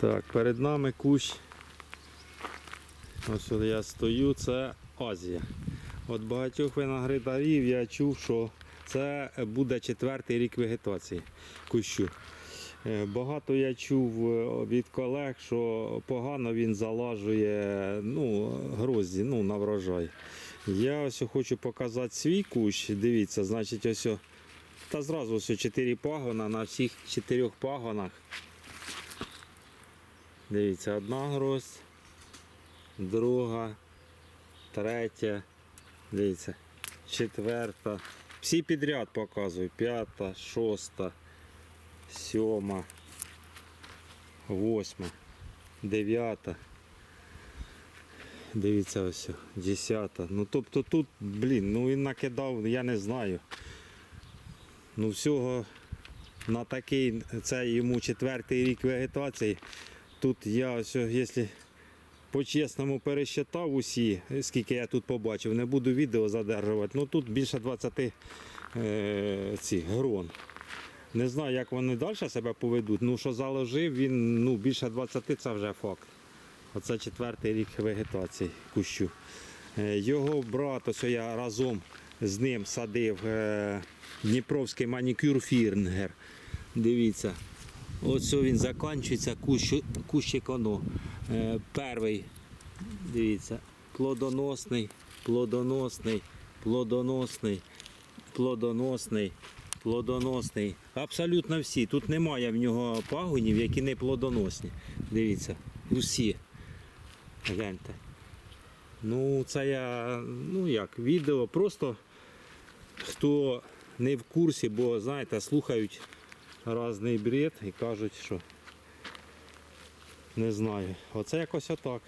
Так, перед нами кущ. Ось я стою, це Азія. От багатьох виноградарів я чув, що це буде четвертий рік вегетації кущу. Е, Багато я чув е, від колег, що погано він залажує ну, грозді ну, на врожай. Я ось хочу показати свій кущ. Дивіться, значить, ось та зразу ось о чотири пагона на всіх чотирьох пагонах. Дивіться, одна гроздь, друга, третя, дивіться, четверта. Всі підряд показую. П'ята, шоста, сьома, восьма, дев'ята. Дивіться ось, десята. Ну тобто тут, блін, ну він накидав, я не знаю. Ну всього на такий, це йому четвертий рік вегетації. Тут я якщо по-чесному пересчитав усі, скільки я тут побачив, не буду відео задержувати. Ну тут більше 20 е, грон. Не знаю, як вони далі себе поведуть. Ну, що заложив, він ну, більше 20 це вже факт. Оце четвертий рік вегетації кущу. Е, Його брат, ось я разом з ним садив е, Дніпровський манікюр Фірнгер. Дивіться. Ось він закінчується, кущ, кущик оно. Е, перший, дивіться, плодоносний, плодоносний, плодоносний, плодоносний, плодоносний. Абсолютно всі. Тут немає в нього пагонів, які не плодоносні. Дивіться, усі. Гляньте. Ну, це я, ну як, відео просто хто не в курсі, бо знаєте, слухають різний бред і кажуть, що не знаю. Оце якось отак.